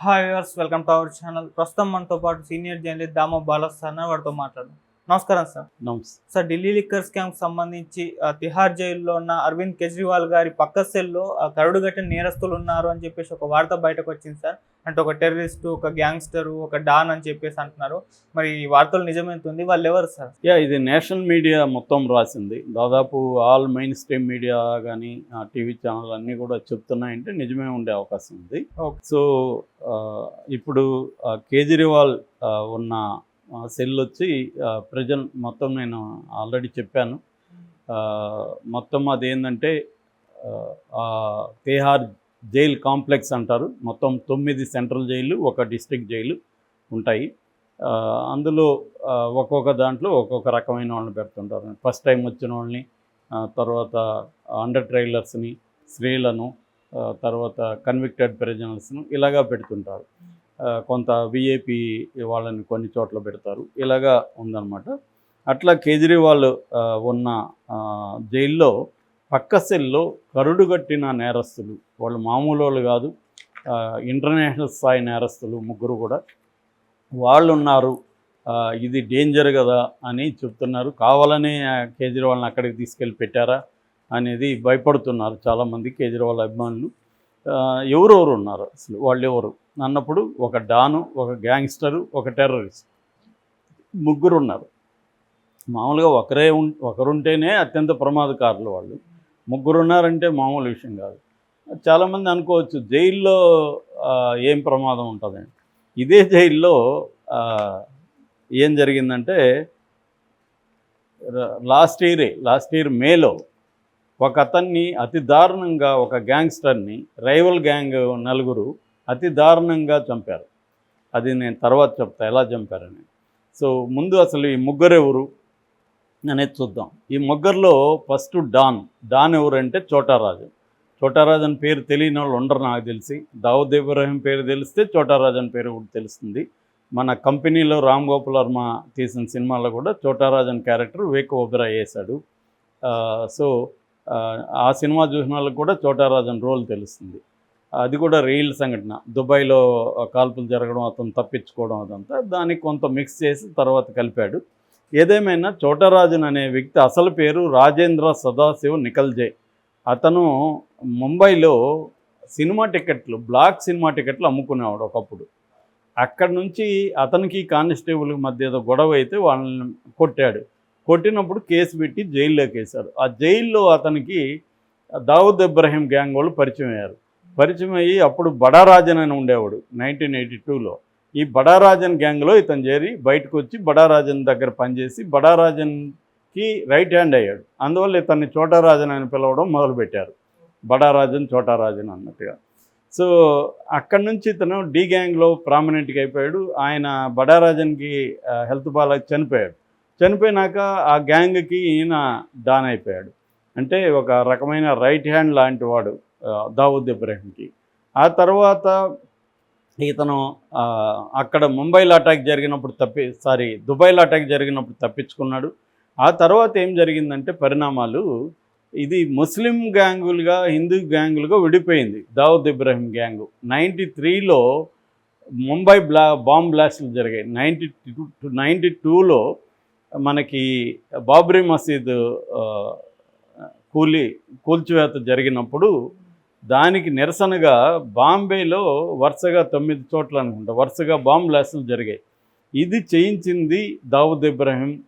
Hi viewers welcome to our channel ప్రస్తుతం మనతో పాటు సీనియర్ జర్నలిస్ట్ దామో బాలస్థాన వాడితో మాట్లాడు నమస్కారం సార్. నమస్తే. సార్ ఢిల్లీ లిక్కర్ స్కామ్ సంబంధించి తిహార్ జైల్లో ఉన్న అరవింద్ కేజ్రీవాల్ గారి పక్క సెల్లో కరడుగట్టిన నేరస్తులు ఉన్నారు అని చెప్పేసి ఒక వార్త బయటకు వచ్చింది సార్. అంటే ఒక టెర్రరిస్ట్ ఒక గ్యాంగ్స్టర్ ఒక డాన్ అని చెప్పేసి అంటున్నారు. మరి ఈ వార్తలు నిజమవుతుంది వాళ్ళు ఎవరు సార్? యా ఇది నేషనల్ మీడియా మొత్తం రాసింది. దాదాపు ఆల్ మెయిన్ స్ట్రీమ్ మీడియా కానీ టీవీ ఛానల్ అన్నీ కూడా చెప్తున్నాయంటే నిజమే ఉండే అవకాశం ఉంది. సో ఇప్పుడు కేజ్రీవాల్ ఉన్న సెల్ వచ్చి ప్రజెంట్ మొత్తం నేను ఆల్రెడీ చెప్పాను. మొత్తం అది ఏంటంటే తేహార్ జైల్ కాంప్లెక్స్ అంటారు. మొత్తం తొమ్మిది సెంట్రల్ జైలు ఒక డిస్ట్రిక్ట్ జైలు ఉంటాయి. అందులో ఒక్కొక్క దాంట్లో ఒక్కొక్క రకమైన వాళ్ళని పెడుతుంటారు. ఫస్ట్ టైం వచ్చిన వాళ్ళని తర్వాత అండర్ ట్రైలర్స్ని స్త్రీలను తర్వాత కన్విక్టెడ్ ప్రిజనర్స్ను ఇలాగా పెడుతుంటారు. కొంత విఐపి వాళ్ళని కొన్ని చోట్ల పెడతారు. ఇలాగా ఉందన్నమాట. అట్లా కేజ్రీవాల్ ఉన్న జైల్లో పక్క సెల్లో కరుడుగట్టిన నేరస్తులు వాళ్ళు మామూలు వాళ్ళు కాదు ఇంటర్నేషనల్ స్థాయి నేరస్తులు ముగ్గురు కూడా. వాళ్ళు ఉన్నారు ఇది డేంజర్ కదా అని చెప్తున్నారు. కావాలనే కేజ్రీవాల్ని అక్కడికి తీసుకెళ్ళి పెట్టారా అనేది భయపడుతున్నారు చాలామంది కేజ్రీవాల్ అభిమానులు. ఎవరెవరు ఉన్నారు అసలు? వాళ్ళు ఎవరు అన్నప్పుడు ఒక డాను ఒక గ్యాంగ్స్టరు ఒక టెర్రరిస్ట్ ముగ్గురు ఉన్నారు. మామూలుగా ఒకరే ఉం ఒకరుంటేనే అత్యంత ప్రమాదకారులు వాళ్ళు. ముగ్గురు ఉన్నారంటే మామూలు విషయం కాదు. చాలామంది అనుకోవచ్చు జైల్లో ఏం ప్రమాదం ఉంటుందండి ఇదే జైల్లో ఏం జరిగిందంటే లాస్ట్ ఇయరే లాస్ట్ ఇయర్ మేలో ఒక అతన్ని అతి దారుణంగా ఒక గ్యాంగ్స్టర్ని రైవల్ గ్యాంగ్ నలుగురు అతి దారుణంగా చంపారు. అది నేను తర్వాత చెప్తా ఎలా చంపారని. సో ముందు అసలు ఈ ముగ్గురెవరు? అనేది చూద్దాం. ఈ ముగ్గురులో ఫస్ట్ డాన్. డాన్ ఎవరంటే చోటారాజు. చోటారాజు అని పేరు తెలియని వాళ్ళు ఉండరు నాకు తెలిసి. దావుద్ ఇబ్రాహిం పేరు తెలిస్తే చోటారాజు అని పేరు కూడా తెలుస్తుంది. మన కంపెనీలో రామ్ గోపాల్ వర్మ తీసిన సినిమాలో కూడా చోటారాజు అని క్యారెక్టర్ వేక్ ఓబెరా వేశాడు సో ఆ, ఆ సినిమా చూసిన వాళ్ళకి కూడా చోటారాజు అని రోల్ తెలుస్తుంది. అది కూడా రియల్ సంఘటన. దుబాయ్లో కాల్పులు జరగడం అతను తప్పించుకోవడం అదంతా. దానికి కొంత మిక్స్ చేసి తర్వాత కలిపాడు. ఏదేమైనా చోటరాజన్ అనే వ్యక్తి అసలు పేరు రాజేంద్ర సదాశివ్ నికల్జే అతను ముంబైలో సినిమా టికెట్లు బ్లాక్ సినిమా టికెట్లు అమ్ముకునేవాడు ఒకప్పుడు. అక్కడి నుంచి అతనికి కానిస్టేబుల్ మధ్య ఏదో గొడవ అయితే వాళ్ళని కొట్టాడు. కొట్టినప్పుడు కేసు పెట్టి జైల్లోకి వేశారు ఆ జైల్లో అతనికి దావుద్ ఇబ్రాహీం గ్యాంగ్ వాళ్ళు పరిచయం అయ్యారు. పరిచయం అయ్యి అప్పుడు బడారాజన్ అని ఉండేవాడు నైన్టీన్ ఎయిటీ టూలో. ఈ బడారాజన్ గ్యాంగ్లో ఇతను చేరి బయటకు వచ్చి బడారాజన్ దగ్గర పనిచేసి బడారాజన్కి రైట్ హ్యాండ్ అయ్యాడు. అందువల్ల ఇతన్ని చోటారాజన్ అని పిలవడం మొదలుపెట్టారు. బడారాజన్ చోటారాజన్ అన్నట్టుగా. సో అక్కడి నుంచి ఇతను డి గ్యాంగ్లో ప్రామినెంట్గా అయిపోయాడు. ఆయన బడారాజన్కి హెల్త్ బాగా చనిపోయాడు. చనిపోయినాక ఆ గ్యాంగ్కి ఈయన డాన్ అయిపోయాడు. అంటే ఒక రకమైన రైట్ హ్యాండ్ లాంటి వాడు దావుద్ ఇబ్రాహింకి. ఆ తర్వాత ఇతను అక్కడ ముంబైలో అటాక్ జరిగినప్పుడు తప్పి సారీ దుబాయ్లో అటాక్ జరిగినప్పుడు తప్పించుకున్నాడు. ఆ తర్వాత ఏం జరిగిందంటే పరిణామాలు ఇది ముస్లిం గ్యాంగులుగా హిందూ గ్యాంగులుగా విడిపోయింది. దావుద్ ఇబ్రాహిం గ్యాంగు. నైంటీ త్రీలో ముంబై బ్లా బాంబ్ బ్లాస్టులు జరిగాయి. నైంటీ టూ నైంటీ టూలో మనకి బాబ్రీ మసీద్ కూలి కూల్చివేత జరిగినప్పుడు దానికి నిరసనగా బాంబేలో వరుసగా తొమ్మిది చోట్ల అనుకుంటా వరుసగా బాంబ్ బ్లాస్టులు జరిగాయి. ఇది చేయించింది దావుద్ ఇబ్రాహిం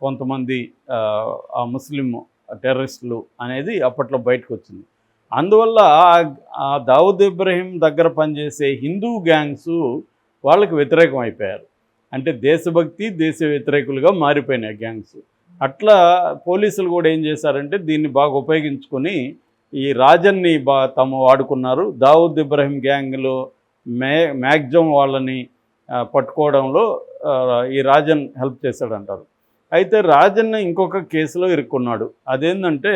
కొంతమంది ఆ, ముస్లిం టెర్రరిస్టులు అనేది అప్పట్లో బయటకు వచ్చింది. అందువల్ల ఆ- ఆ దావుద్ ఇబ్రాహిం దగ్గర పనిచేసే హిందూ గ్యాంగ్స్ వాళ్ళకి వ్యతిరేకం అయిపోయారు. అంటే దేశభక్తి దేశ వ్యతిరేకులుగా మారిపోయినాయి గ్యాంగ్స్. అట్లా పోలీసులు కూడా ఏం చేశారంటే దీన్ని బాగా ఉపయోగించుకొని ఈ రాజన్ని బా తాము వాడుకున్నారు. దావుద్ ఇబ్రాహిం గ్యాంగ్లో మే మ్యాక్సిమం వాళ్ళని పట్టుకోవడంలో ఈ రాజన్ హెల్ప్ చేశాడంటారు. అయితే రాజన్ ఇంకొక కేసులో ఇరుక్కున్నాడు. అదేంటంటే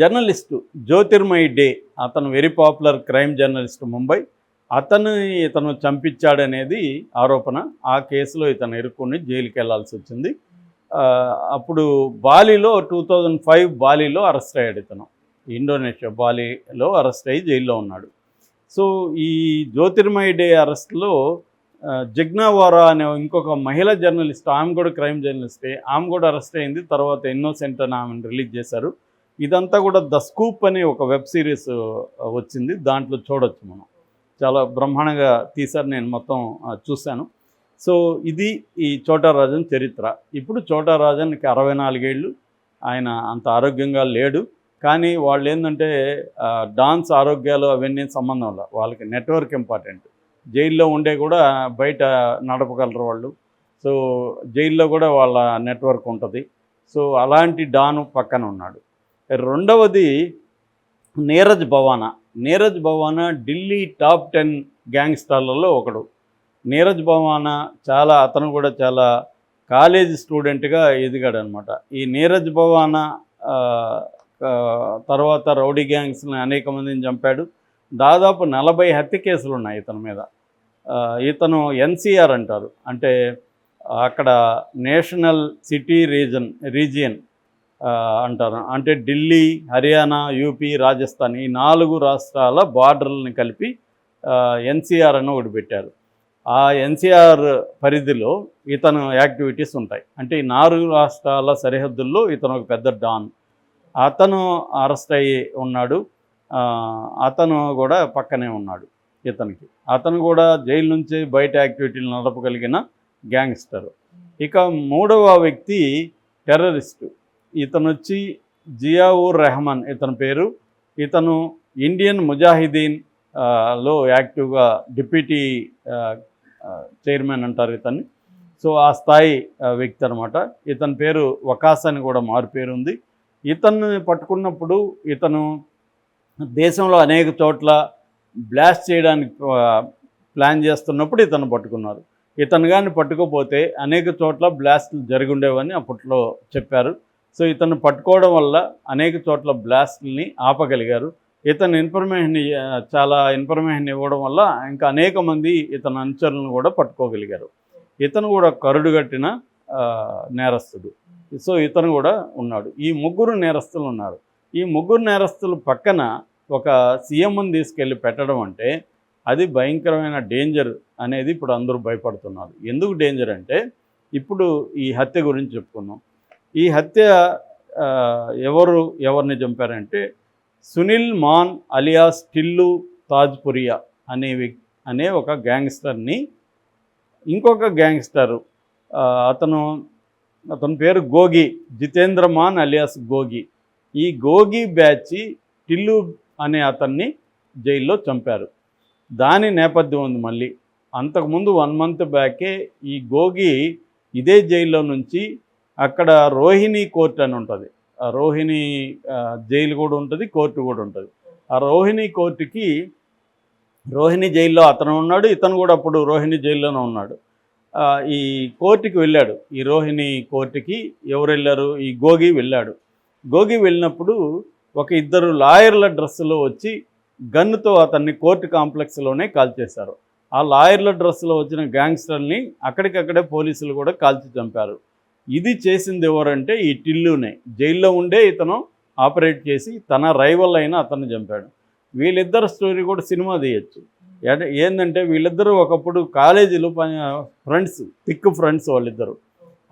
జర్నలిస్టు జ్యోతిర్మయి డే అతను very popular crime journalist Mumbai అతను ఇతను చంపించాడనేది ఆరోపణ. ఆ కేసులో ఇతను ఇరుక్కుని జైలుకి వెళ్ళాల్సి వచ్చింది అప్పుడు బాలీలో టూ థౌజండ్ ఫైవ్ బాలీలో అరెస్ట్ అయ్యాడు ఇతను. ఇండోనేషియా బాలీలో అరెస్ట్ అయ్యి జైల్లో ఉన్నాడు. సో ఈ జ్యోతిర్మయ డే అరెస్ట్లో ఆ, అనే ఇంకొక మహిళా జర్నలిస్ట్ ఆమె కూడా క్రైమ్ జర్నలిస్టే ఆమె కూడా అరెస్ట్ అయింది. తర్వాత ఇన్నోసెంట్ అని ఆమెను రిలీజ్ చేశారు. ఇదంతా కూడా ద స్కూప్ అనే ఒక వెబ్ సిరీస్ వచ్చింది. దాంట్లో చూడొచ్చు మనం. చాలా బ్రహ్మాండంగా తీశారు. నేను మొత్తం చూశాను. సో ఇది ఈ చోటారాజన్ చరిత్ర. ఇప్పుడు చోటారాజన్కి అరవై నాలుగేళ్ళు. ఆయన అంత ఆరోగ్యంగా లేడు. కానీ వాళ్ళు ఏంటంటే డాన్స్ ఆరోగ్యాలు అవన్నీ సంబంధం లేదు వాళ్ళకి నెట్వర్క్ ఇంపార్టెంట్. జైల్లో ఉండే కూడా బయట నడపగలరు వాళ్ళు. సో జైల్లో కూడా వాళ్ళ నెట్వర్క్ ఉంటుంది. సో అలాంటి డాను పక్కన ఉన్నాడు. రెండవది నీరజ్ భవానా. నీరజ్ భవానా ఢిల్లీ టాప్ టెన్ గ్యాంగ్స్టర్లలో ఒకడు. నీరజ్ భవానా చాలా అతను కూడా చాలా కాలేజ్ స్టూడెంట్గా ఎదిగాడు అనమాట ఈ నీరజ్ భవానా తర్వాత రౌడీ గ్యాంగ్స్ని అనేక మందిని చంపాడు. దాదాపు నలభై హత్య కేసులు ఉన్నాయి ఇతని మీద. ఇతను ఎన్సీఆర్ అంటారు. అంటే అక్కడ నేషనల్ సిటీ రీజన్ రీజియన్ అంటారు. అంటే ఢిల్లీ హర్యానా యూపీ రాజస్థాన్ ఈ నాలుగు రాష్ట్రాల బార్డర్లను కలిపి ఎన్సీఆర్ అని ఒకటి పెట్టారు. ఆ ఎన్సీఆర్ పరిధిలో ఇతను యాక్టివిటీస్ ఉంటాయి. అంటే ఈ నాలుగు రాష్ట్రాల సరిహద్దుల్లో ఇతను ఒక పెద్ద డాన్. అతను అరెస్ట్ అయ్యి ఉన్నాడు. అతను కూడా పక్కనే ఉన్నాడు ఇతనికి. అతను కూడా జైలు నుంచి బయట యాక్టివిటీలు నడపగలిగిన గ్యాంగ్స్టర్. ఇక మూడవ వ్యక్తి టెర్రరిస్టు. ఇతను వచ్చి జియావుర్ రెహమాన్ ఇతని పేరు. ఇతను ఇండియన్ ముజాహిదీన్లో యాక్టివ్గా డిప్యూటీ చైర్మన్ అంటారు ఇతన్ని. సో ఆ స్థాయి వ్యక్తి అనమాట ఇతని పేరు వకాస్ అని కూడా మారు పేరు ఉంది. ఇతన్ని పట్టుకున్నప్పుడు ఇతను దేశంలో అనేక చోట్ల బ్లాస్ట్ చేయడానికి ప్లాన్ చేస్తున్నప్పుడు ఇతను పట్టుకున్నారు. ఇతను కానీ పట్టుకోపోతే అనేక చోట్ల బ్లాస్ట్లు జరిగి ఉండేవని అప్పట్లో చెప్పారు. సో ఇతను పట్టుకోవడం వల్ల అనేక చోట్ల బ్లాస్ట్ని ఆపగలిగారు. ఇతను ఇన్ఫర్మేషన్ చాలా ఇన్ఫర్మేషన్ ఇవ్వడం వల్ల ఇంకా అనేక మంది ఇతని అనుచరులను కూడా పట్టుకోగలిగారు. ఇతను కూడా కరుడుగట్టిన కట్టిన నేరస్తుడు. సో ఇతను కూడా ఉన్నాడు. ఈ ముగ్గురు నేరస్తులు ఉన్నారు. ఈ ముగ్గురు నేరస్తులు పక్కన ఒక సీఎంని తీసుకెళ్ళి పెట్టడం అంటే అది భయంకరమైన డేంజర్ అనేది ఇప్పుడు అందరూ భయపడుతున్నారు. ఎందుకు డేంజర్ అంటే ఇప్పుడు ఈ హత్య గురించి చెప్పుకున్నాం ఈ హత్య ఎవరు ఎవరిని చంపారంటే సునీల్ మాన్ అలియాస్ టిల్లు తాజ్పురియా అనే వ్యక్- అనే ఒక గ్యాంగ్స్టర్ని ఇంకొక గ్యాంగ్స్టర్ అతను అతని పేరు గోగి జితేంద్ర మాన్ అలియాస్ గోగి. ఈ గోగి బ్యాచ్ టిల్లు అనే అతన్ని జైల్లో చంపారు. దాని నేపథ్యం ఉంది మళ్ళీ. అంతకుముందు వన్ మంత్ బ్యాకే ఈ గోగి ఇదే జైల్లో నుంచి అక్కడ రోహిణి కోర్ట్ అని ఉంటుంది. రోహిణి జైలు కూడా ఉంటుంది కోర్టు కూడా ఉంటుంది. ఆ రోహిణి కోర్టుకి రోహిణి జైల్లో అతను ఉన్నాడు ఇతను కూడా అప్పుడు రోహిణి జైల్లోనే ఉన్నాడు. ఈ కోర్టుకి వెళ్ళాడు. ఈ రోహిణి కోర్టుకి ఎవరు వెళ్ళారు? ఈ గోగి వెళ్ళాడు. గోగి వెళ్ళినప్పుడు ఒక ఇద్దరు లాయర్ల డ్రెస్సులో వచ్చి గన్నుతో అతన్ని కోర్టు కాంప్లెక్స్లోనే కాల్చేశారు. ఆ లాయర్ల డ్రెస్సులో వచ్చిన గ్యాంగ్స్టర్ని అక్కడికక్కడే పోలీసులు కూడా కాల్చి చంపారు. ఇది చేసింది ఎవరంటే ఈ టిల్లునే. జైల్లో ఉండే ఇతను ఆపరేట్ చేసి తన రైవల్ అయిన అతను చంపాడు. వీళ్ళిద్దరు స్టోరీ కూడా సినిమా తీయచ్చు. ఏంటంటే వీళ్ళిద్దరూ ఒకప్పుడు కాలేజీలో ఫ్రెండ్స్ థిక్ ఫ్రెండ్స్ వాళ్ళిద్దరు.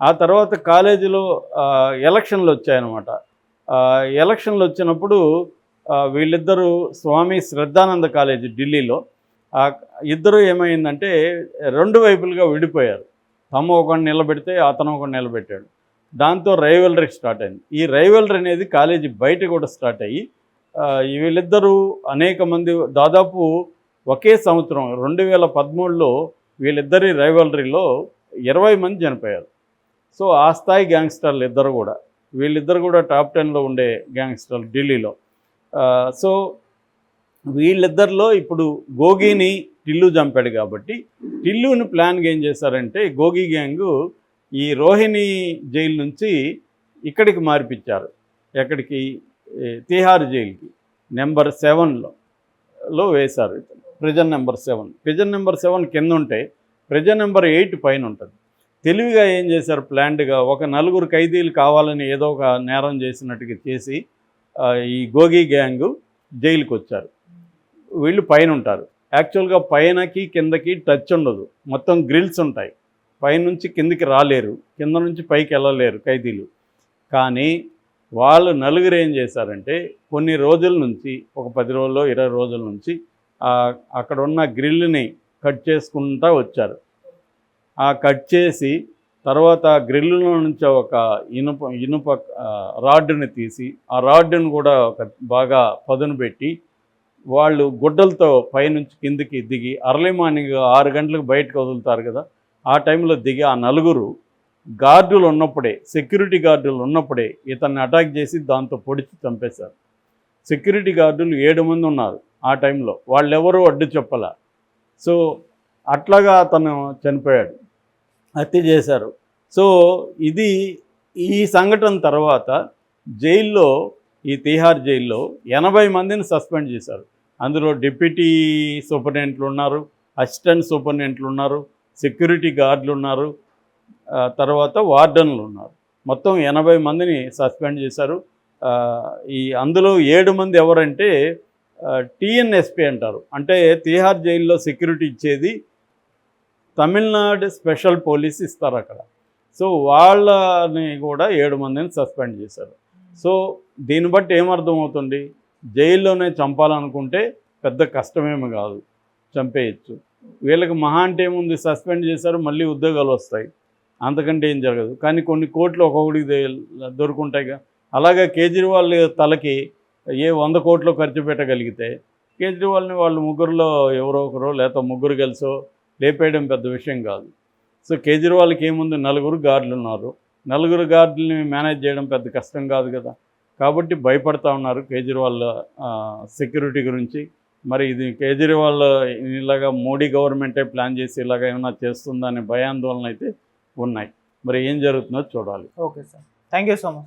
ఆ తర్వాత కాలేజీలో ఎలక్షన్లు వచ్చాయన్నమాట. ఎలక్షన్లు వచ్చినప్పుడు వీళ్ళిద్దరూ స్వామి శ్రద్ధానంద కాలేజీ ఢిల్లీలో. ఇద్దరు ఏమైందంటే రెండు వైపులుగా విడిపోయారు. తమ ఒకటి నిలబెడితే అతను ఒకటి నిలబెట్టాడు. దాంతో రైవలరీ స్టార్ట్ అయింది. ఈ రైవలరీ అనేది కాలేజీ బయట కూడా స్టార్ట్ అయ్యి వీళ్ళిద్దరూ అనేక మంది దాదాపు ఒకే సంవత్సరం రెండు వేల పదమూడులో వీళ్ళిద్దరి రైవలరీలో ఇరవై మంది చనిపోయారు. సో ఆ స్థాయి గ్యాంగ్స్టర్లు ఇద్దరు కూడా. వీళ్ళిద్దరు కూడా టాప్ టెన్లో ఉండే గ్యాంగ్స్టర్లు ఢిల్లీలో. సో వీళ్ళిద్దరిలో ఇప్పుడు గోగిని టిల్లు చంపాడు కాబట్టి టిల్లుని ప్లాన్గా ఏం చేశారంటే గోగి గ్యాంగు ఈ రోహిణి జైలు నుంచి ఇక్కడికి మార్పించారు. ఎక్కడికి? తిహార్ జైలుకి. నెంబర్ సెవెన్లో లో వేశారు prison number seven. Prison number seven కింద ఉంటే ప్రిజన్ నెంబర్ ఎయిట్ పైన ఉంటుంది. తెలివిగా ఏం చేశారు? ప్లాండ్గా ఒక నలుగురు ఖైదీలు కావాలని ఏదో ఒక నేరం చేసినట్టుగా చేసి ఈ గోగి గ్యాంగు జైలుకి వచ్చారు వీళ్ళు పైన ఉంటారు. యాక్చువల్గా పైనకి కిందకి టచ్ ఉండదు. మొత్తం గ్రిల్స్ ఉంటాయి. పైనుంచి కిందికి రాలేరు. కింద నుంచి పైకి వెళ్ళలేరు ఖైదీలు. కానీ వాళ్ళు నలుగురు ఏం చేశారంటే కొన్ని రోజుల నుంచి ఒక పది రోజుల్లో ఇరవై రోజుల నుంచి అక్కడ ఉన్న గ్రిల్ని కట్ చేసుకుంటూ వచ్చారు. ఆ కట్ చేసి తర్వాత గ్రిల్లో నుంచి ఒక ఇనుప ఇనుప రాడ్ని రాడ్డుని తీసి ఆ రాడ్డును కూడా ఒక బాగా పదును పెట్టి వాళ్ళు గుడ్డలతో పైనుంచి కిందికి దిగి అర్లీ మార్నింగ్ ఆరు గంటలకు బయటకు వదులుతారు కదా ఆ టైంలో దిగి ఆ నలుగురు గార్డులు ఉన్నప్పుడే సెక్యూరిటీ గార్డులు ఉన్నప్పుడే ఇతన్ని అటాక్ చేసి దాంతో పొడిచి చంపేశారు. సెక్యూరిటీ గార్డులు ఏడు మంది ఉన్నారు ఆ టైంలో వాళ్ళెవరూ అడ్డు చెప్పాల. సో అట్లాగా అతను చనిపోయాడు హత్య చేశారు. సో ఇది ఈ సంఘటన తర్వాత జైల్లో ఈ తిహార్ జైల్లో ఎనభై మందిని సస్పెండ్ చేశారు. అందులో డిప్యూటీ సూపరింటెండెంట్లు ఉన్నారు అసిస్టెంట్ సూపరింటెండెంట్లు ఉన్నారు సెక్యూరిటీ గార్డులు ఉన్నారు తర్వాత వార్డన్లు ఉన్నారు. మొత్తం ఎనభై మందిని సస్పెండ్ చేశారు. ఈ అందులో ఏడు మంది ఎవరంటే టీఎన్ఎస్పీ అంటారు. అంటే తిహార్ జైల్లో సెక్యూరిటీ ఇచ్చేది తమిళనాడు స్పెషల్ పోలీస్ ఇస్తారు అక్కడ. సో వాళ్ళని కూడా ఏడు మందిని సస్పెండ్ చేశారు. సో దీన్ని బట్టి ఏమర్థమవుతుంది జైల్లోనే చంపాలనుకుంటే పెద్ద కష్టమేమి కాదు. చంపేయచ్చు. వీళ్ళకి మహా అంటే ఏముంది? సస్పెండ్ చేశారు మళ్ళీ ఉద్యోగాలు వస్తాయి. అంతకంటే ఏం జరగదు. కానీ కొన్ని కోట్లు ఒక్కొక్కడికి దే- దొరుకుంటాయిగా అలాగే కేజ్రీవాల్ తలకి ఏ వంద కోట్లు ఖర్చు పెట్టగలిగితే కేజ్రీవాల్ని వాళ్ళు ముగ్గురులో ఎవరో ఒకరో లేకపోతే ముగ్గురు కలిసో లేపేయడం పెద్ద విషయం కాదు. సో కేజ్రీవాల్కి ఏముంది? నలుగురు గార్డులు ఉన్నారు నలుగురు గార్డుల్ని మేనేజ్ చేయడం పెద్ద కష్టం కాదు కదా. కాబట్టి భయపడతా ఉన్నారు కేజ్రీవాల్ సెక్యూరిటీ గురించి. మరి ఇది కేజ్రీవాల్ ఇలాగా మోడీ గవర్నమెంటే ప్లాన్ చేసి ఇలాగ ఏమైనా చేస్తుందనే భయాందోళన అయితే ఉన్నాయి. మరి ఏం జరుగుతుందో చూడాలి. Okay sir. Thank you so much.